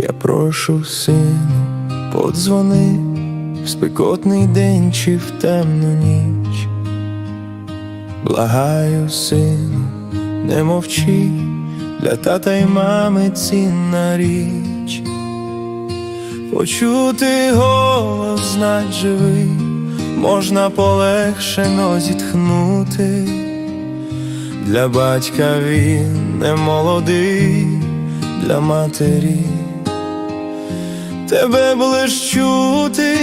Я прошу сину, подзвони в спекотний день чи в темну ніч. Благаю, сину, не мовчи, для тата й мами цінна річ. Почути голос, знать живий, можна полегшено зітхнути. Для батька він не молодий, для матері тебе б чути.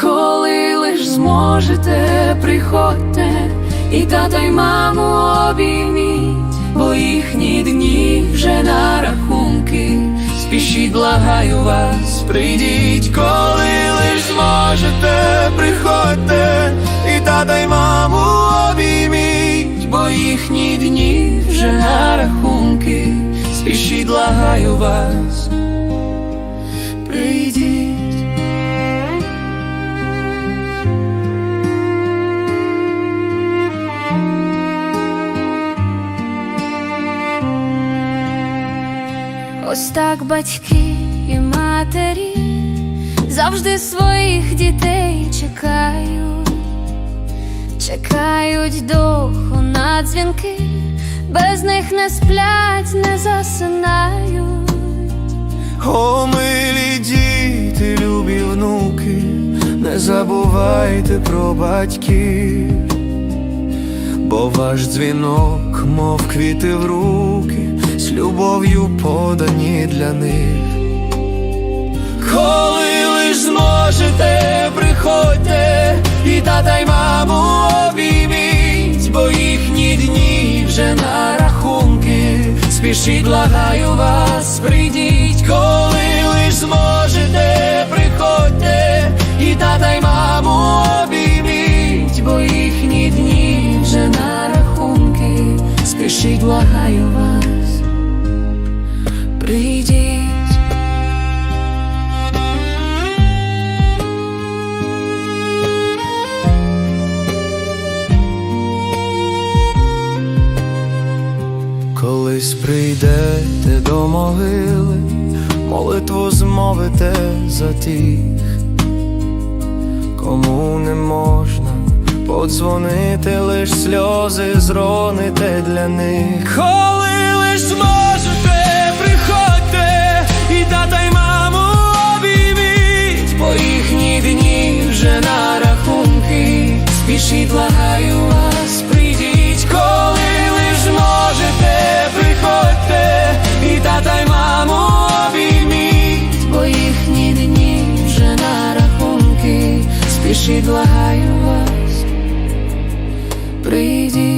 Коли лиш зможете, приходьте, і тата й маму обійміть, бо їхні дні вже на рахунки. Спішіть, благаю вас, прийдіть, коли лиш зможете, приходьте, і тата й маму обійміть, бо їхні дні вже на рахунки. Спішіть, благаю вас, прийдіть. Ось так батьки і матері завжди своїх дітей чекають, чекають довго на дзвінки, без них не сплять, не засинають. Забувайте про батьків, бо ваш дзвінок, мов квіти в руки, з любов'ю подані для них. Коли лиш зможете, приходьте, і тата й маму обійміть, бо їхні дні вже на рахунки. Спішіть, благаю вас, прийдіть, коли лиш зможете, Спішіть, благаю вас, прийдіть. Колись прийдете до могили, молитву змовите за тих, подзвонити, лиш сльози зроните для них. Коли лиш зможете, приходьте, і тата й маму обійміть. бо їхні дні вже на рахунки. Спішіть, благаю вас, прийдіть, коли лиш зможете, приходьте, і тата й маму обійміть, бо їхні дні вже на рахунки. Спішіть, благаю Приди